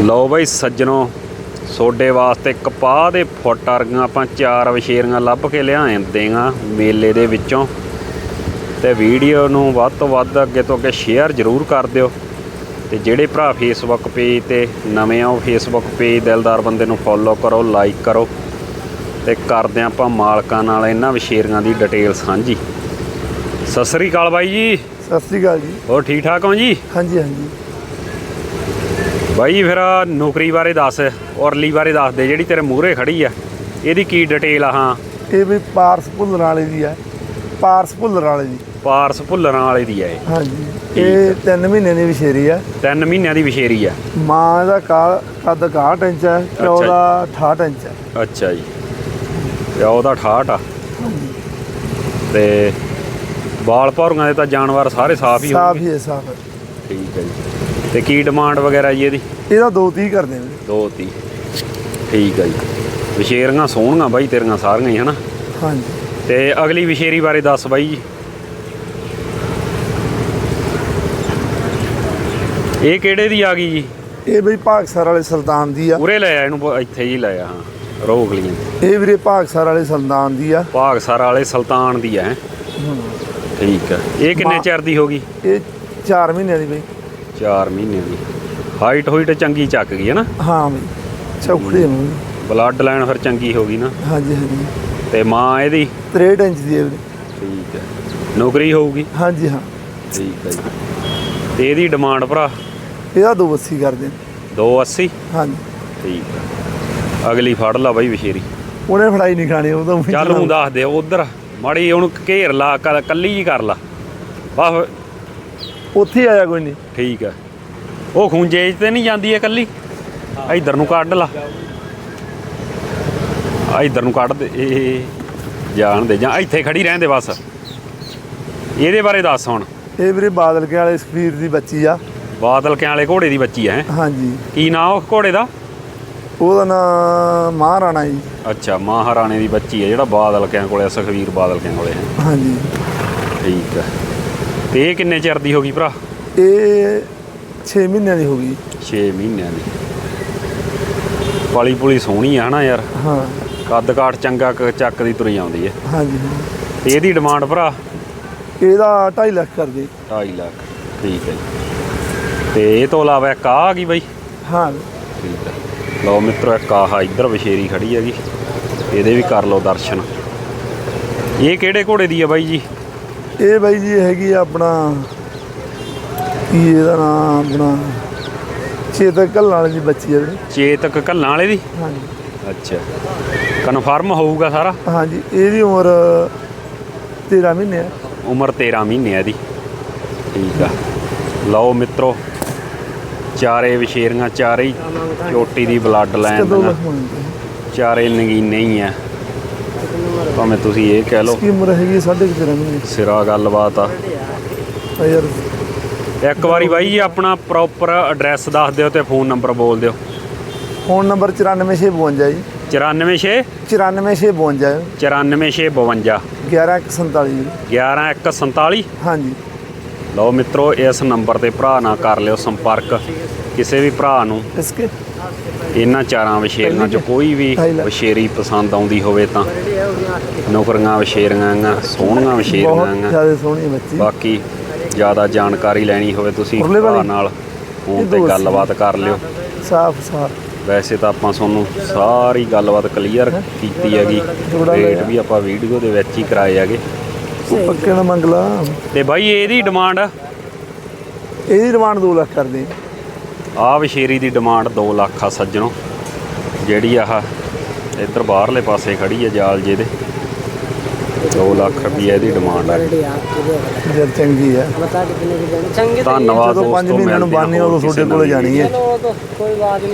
ਲਓ ਬਾਈ ਸੱਜਣੋ ਸੋਡੇ ਵਾਸਤੇ ਕਪਾਹ ਦੇ ਫੁੱਟ ਵਰਗੀਆਂ ਆਪਾਂ ਚਾਰ ਵਿਸ਼ੇਰੀਆਂ ਲੱਭ ਕੇ ਲਿਆਂਦੇ ਆਂ ਮੇਲੇ ਦੇ ਵਿੱਚੋਂ। ਤੇ ਵੀਡੀਓ ਨੂੰ ਵੱਧ ਤੋਂ ਵੱਧ ਅੱਗੇ ਤੋਂ ਅੱਗੇ ਸ਼ੇਅਰ ਜ਼ਰੂਰ ਕਰ ਦਿਓ। ਤੇ ਜਿਹੜੇ ਭਰਾ ਫੇਸਬੁੱਕ ਪੇਜ ਤੇ ਨਵੇਂ ਆ ਉਹ ਫੇਸਬੁੱਕ ਪੇਜ ਦਿਲਦਾਰ ਬੰਦੇ ਨੂੰ ਫੋਲੋ ਕਰੋ ਲਾਈਕ ਕਰੋ। ਤੇ ਕਰਦੇ ਆਂ ਆਪਾਂ ਮਾਲਕਾਂ ਨਾਲ ਇਹਨਾਂ ਵਿਸ਼ੇਰੀਆਂ ਦੀ ਡਿਟੇਲ ਸਾਂਝੀ। ਸਤਿ ਸ੍ਰੀ ਅਕਾਲ ਬਾਈ ਜੀ। ਸਤਿ ਸ੍ਰੀ ਅਕਾਲ ਜੀ। ਹੋਰ ਠੀਕ ਠਾਕ ਹੋ ਜੀ? ਹਾਂਜੀ ਹਾਂਜੀ। ਬਾਈ ਫਿਰ ਨੌਕਰੀ ਬਾਰੇ ਦੱਸ ਔਰਲੀ ਬਾਰੇ ਦੱਸ ਦੇ ਜਿਹੜੀ ਤੇਰੇ ਮੂਹਰੇ ਖੜੀ ਆ ਇਹਦੀ ਕੀ ਡਿਟੇਲ ਆ? ਹਾਂ। ਇਹ ਵੀ ਪਾਰਸ ਭੁੱਲਣ ਵਾਲੇ ਦੀ ਹੈ ਪਾਰਸ ਭੁੱਲਣ ਵਾਲੇ ਦੀ। ਪਾਰਸ ਭੁੱਲਰਾਂ ਵਾਲੇ ਦੀ ਆ ਇਹ। ਹਾਂਜੀ। ਇਹ 3 ਮਹੀਨੇ ਦੀ ਵਿਸ਼ੇਰੀ ਹੈ ਤਿੰਨ ਮਹੀਨਿਆਂ ਦੀ ਵਿਸ਼ੇਰੀ ਆ। ਮਾਂ ਦਾ ਕਾ ਕੱਦ 61 ਇੰਚ ਹੈ ਪਿਓ ਅੱਛਾ ਜੀ। ਦਾ 68 ਇੰਚ ਹੈ ਅੱਛਾ ਜੀ। ਤੇ ਉਹਦਾ 68 ਆ। ਤੇ ਬਾਲ ਭੌਰੀਆਂ ਦੇ ਤਾਂ ਜਾਨਵਰ ਸਾਰੇ ਸਾਫ਼ ਹੀ ਸਾਫ਼ ਹੋਣਗੇ। ਹੀ ਹੈ ਸਾਫ਼। ਹੈ ਠੀਕ ਹੈ ਜੀ। ਤੇ ਕੀ ਡਿਮਾਂਡ ਵਗੈਰਾ ਜੀ ਇਹਦੀ? ਇਹਦਾ 230 ਕਰਦੇ ਨੇ। ਦੋ ਤੀ ਠੀਕ ਹੈ ਜੀ। ਵਿਸ਼ੇਰੀਆਂ ਸੋਹਣੀਆਂ ਬਾਈ ਤੇਰੀਆਂ ਸਾਰੀਆਂ ਹੀ ਹਨਾ? ਹਾਂਜੀ। ਤੇ ਅਗਲੀ ਵਿਸ਼ੇਰੀ ਬਾਰੇ ਦੱਸ ਬਾਈ ਜੀ। ਇਹ ਕਿਹੜੇ ਦੀ ਆ ਗਈ ਜੀ? ਇਹ ਬਈ ਭਾਗਸਰ ਵਾਲੇ ਸੁਲਤਾਨ ਦੀ ਆ। ਉਰੇ ਲੈ ਆ ਇਹਨੂੰ ਬ- ਇੱਥੇ ਹੀ ਲੈ ਆ ਹਾਂ। ਰੋਕ ਲਈ ਇਹ ਵੀਰੇ ਭਾਗਸਰ ਵਾਲੇ ਸੁਲਤਾਨ ਦੀ ਆ। ਭਾਗਸਰ ਵਾਲੇ ਸੁਲਤਾਨ ਦੀ ਹੈ? ਠੀਕ ਹੈ ਇਹ ਕਿੰਨੇ ਚਿਰ ਦੀ ਹੋ ਗਈ? ਇਹ 4 ਮਹੀਨਿਆਂ ਦੀ ਬਈ। 4 ਮਹੀਨੇ ਦੀ। ਹਾਈਟ ਹੋਈਟ ਚੰਗੀ ਚੱਕ ਗਈ ਹੈ ਨਾ। ਹਾਂ ਬਈ ਨੂੰ ਬਲੱਡ ਲਾਈਨ ਫਿਰ ਚੰਗੀ ਹੋ ਗਈ ਨਾ। ਹਾਂਜੀ ਹਾਂਜੀ। ਤੇ ਮਾਂ ਇਹਦੀ? 63 ਇੰਚ ਦੀ ਹੈ ਵੀਰੇ ਠੀਕ ਹੈ। ਨੌਕਰੀ ਹੋਊਗੀ? ਹਾਂਜੀ ਹਾਂ। ਠੀਕ ਹੈ ਜੀ। ਤੇ ਇਹਦੀ ਡਿਮਾਂਡ ਭਰਾ? ਇਹਦਾ 280 ਕਰਦੇ ਨੇ 280 ਹਾਂਜੀ। ਠੀਕ ਹੈ। ਅਗਲੀ ਫੜ ਲਾ ਬਾਈ ਵਿਸ਼ੇਰੀ। ਉਹਨੇ ਫੜਾਈ ਨਹੀਂ ਖਾਣੀ ਉਹ ਤਾਂ ਚੱਲ ਹੁਣ ਦੱਸ ਦੇ ਉਧਰ। ਮਾੜੀ ਉਹਨੂੰ ਘੇਰ ਲਾ ਕੱਲੀ ਹੀ ਕਰ ਲਾ। ਬਸ ਉੱਥੇ ਆਇਆ ਕੋਈ ਨਹੀਂ। ਠੀਕ ਹੈ ਉਹ ਖੂੰਜੇ 'ਚ ਤੇ ਨਹੀਂ ਜਾਂਦੀ ਹੈ ਕੱਲੀ ਇਧਰ ਨੂੰ ਕੱਢ ਲਾ। ਆ ਇਧਰ ਨੂੰ ਕੱਢ ਦੇ ਇਹ ਜਾਣ ਦੇ ਜਾਂ ਇੱਥੇ ਖੜੀ ਰਹਿਣ ਦੇ ਬਸ। ਇਹਦੇ ਬਾਰੇ ਦੱਸ ਹੁਣ। ਇਹ ਵੀਰੇ ਬਾਦਲ ਕੇ ਵਾਲੇ ਸਫੀਰ ਦੀ ਬੱਚੀ ਆ। ਬਾਦਲ ਕਿਆਂ ਵਾਲੇ ਘੋੜੇ ਦੀ ਬੱਚੀ ਹੈ? ਹਾਂਜੀ। ਕੀ ਨਾਂ ਉਹ ਘੋੜੇ ਦਾ? ਉਹਦਾ ਨਾਂ ਮਹਾਰਾਣਾ ਜੀ। ਅੱਛਾ ਮਹਾਰਾਣੇ ਦੀ ਬੱਚੀ ਹੈ ਜਿਹੜਾ ਬਾਦਲ ਕਿਆਂ ਕੋਲੇ ਆ, ਸੁਖਵੀਰ ਬਾਦਲ ਕਿਆਂ ਕੋਲੇ ਹੈ ਹਾਂਜੀ। ਠੀਕ ਹੈ ਤੇ ਇਹ ਕਿੰਨੇ ਚਿਰ ਦੀ ਹੋ ਗਈ ਭਰਾ? ਇਹ 6 ਮਹੀਨਿਆਂ ਦੀ ਹੋ ਗਈ। 6 ਮਹੀਨਿਆਂ ਦੀ। ਪਾਲੀ ਪੁਲੀ ਸੋਹਣੀ ਆ ਹਨਾ ਯਾਰ। ਹਾਂ। ਕੱਦ ਕਾਠ ਚੰਗਾ ਕ- ਚੱਕ ਦੀ ਤੁਰੀ ਆਉਂਦੀ ਹੈ ਹਾਂਜੀ ਹਾਂ। ਤੇ ਇਹਦੀ ਡਿਮਾਂਡ ਭਰਾ? ਇਹਦਾ 2.5 ਲੱਖ ਕਰ ਦੇ। 2.5 ਲੱਖ ਠੀਕ ਹੈ ਜੀ। ਤੇ ਇਹ ਤੋਂ ਇਲਾਵਾ ਇੱਕ ਆਹ ਆ ਗਈ ਬਾਈ? ਹਾਂ। ਠੀਕ ਹੈ ਲਓ ਮਿੱਤਰੋ ਇੱਕ ਆਹ ਇੱਧਰ ਵਿਸ਼ੇਰੀ ਖੜੀ ਹੈਗੀ। ਇਹਦੇ ਵੀ ਕਰ ਲਓ ਦਰਸ਼ਨ। ਇਹ ਕਿਹੜੇ ਘੋੜੇ ਦੀ ਆ ਬਾਈ ਜੀ? ਇਹ ਬਾਈ ਜੀ ਹੈਗੀ ਆ ਆਪਣਾ ਕੀ ਇਹਦਾ ਨਾਮ ਆਪਣਾ? ਚੇਤਕ ਕੱਲ੍ਹ ਵਾਲੇ ਦੀ ਬੱਚੀ ਹੈ ਚੇਤਕ ਕੱਲਾਂ ਵਾਲੇ ਦੀ? ਹਾਂਜੀ। ਅੱਛਾ। ਕਨਫਰਮ ਹੋਊਗਾ ਸਾਰਾ? ਹਾਂਜੀ ਇਹਦੀ ਉਮਰ 13 ਮਹੀਨੇ ਹੈ ਉਮਰ 13 ਮਹੀਨੇ ਆ ਇਹਦੀ। ਠੀਕ ਆ। ਲਓ ਮਿੱਤਰੋ ਚਾਰੇ ਵਿਸ਼ੇਰੀਆਂ ਚਾਰੇ ਹੀ ਚੋਟੀ ਦੀ ਬਲੱਡ ਲਾਈਨ ਚਾਰੇ ਨਗੀਨੇ ਹੀ ਆ। ਭਾਵੇਂ ਤੁਸੀਂ ਇਹ ਕਹਿ ਲਓ। ਕੀ ਉਮਰ ਹੈਗੀ? 13.5 ਮਹੀਨੇ ਸਿਰਾ ਗੱਲਬਾਤ ਆ। ਆ ਯਾਰ। ਇੱਕ ਵਾਰੀ ਬਾਈ ਜੀ ਆਪਣਾ ਪ੍ਰੋਪਰ ਐਡਰੈਸ ਦੱਸ ਦਿਓ ਤੇ ਫੋਨ ਨੰਬਰ ਬੋਲ ਦਿਓ। ਫੋਨ ਨੰਬਰ 94652 ਜੀ। 946 94652 94652 11147 11147 ਹਾਂਜੀ। ਲਓ ਮਿੱਤਰੋ ਇਸ ਨੰਬਰ ਤੇ ਭਰਾ ਨਾਲ ਕਰ ਲਿਓ ਸੰਪਰਕ। ਕਿਸੇ ਵੀ ਭਰਾ ਨੂੰ। ਇਸਕੇ ਇਹਨਾਂ ਚਾਰਾਂ ਵਿਸ਼ੇਰੀਆਂ ਚ ਕੋਈ ਵੀ। ਵਿਸ਼ੇਰੀ ਪਸੰਦ ਆਉਂਦੀ ਹੋਵੇ ਤਾਂ ਨੌਕਰੀਆਂ ਵਿਸ਼ੇਰੀਆਂ ਆਂ ਸੋਹਣੀਆਂ ਬਹੁਤ ਵਿਸ਼ੇਰੀਆਂ ਆਂ ਜ਼ਿਆਦਾ ਸੋਹਣੀ ਹੈ ਬੱਚੀ। ਬਾਕੀ ਜ਼ਿਆਦਾ ਜਾਣਕਾਰੀ ਲੈਣੀ ਹੋਵੇ ਤੁਸੀਂ ਭਰਾ? ਨਾਲ ਫੋਨ ਤੇ। ਗੱਲਬਾਤ ਕਰ ਲਿਓ। ਸਾਫ਼ ਸਾਫ਼। ਵੈਸੇ ਤਾਂ ਆਪਾਂ ਤੁਹਾਨੂੰ ਸਾਰੀ ਗੱਲਬਾਤ ਕਲੀਅਰ ਕੀਤੀ ਹੈਗੀ। ਰੇਟ। ਵੀ ਆਪਾਂ ਵੀਡੀਓ ਦੇ ਵਿੱਚ ਹੀ ਕਰਾਏ ਹੈਗੇ। ਉਹ ਪੱਕੇ ਨਾ ਮੰਗਲਾ। ਤੇ ਬਾਈ ਇਹਦੀ ਡਿਮਾਂਡ ਇਹਦੀ ਡਿਮਾਂਡ 2 ਲੱਖ ਕਰਦੇ ਆ ਵਿਸ਼ੇਰੀ ਦੀ ਡਿਮਾਂਡ 2 ਲੱਖ ਆ ਸੱਜਣੋ। ਜਿਹੜੀ ਆਹ ਇੱਧਰ ਬਾਹਰਲੇ ਪਾਸੇ ਖੜੀ ਹੈ ਜਾਲ ਜੇ ਦੇ 2 ਲੱਖ ਰੁਪਏ ਇਹਦੀ ਡਿਮਾਂਡ ਆ। ਜੇ ਚੰਗੀ ਹੈ ਬਤਾ ਕਿੰਨੇ ਦੀ ਦੇਣੀ ਧੰਨਵਾਦ ਦੋਸਤੋ ਮਹੀਨਿਆਂ ਨੂੰ ਬਾਨੀ ਉਦੋਂ ਤੁਹਾਡੇ ਕੋਲ ਜਾਣੀ ਹੈ ਕੋਈ ਬਾਤ ਨਹੀਂ।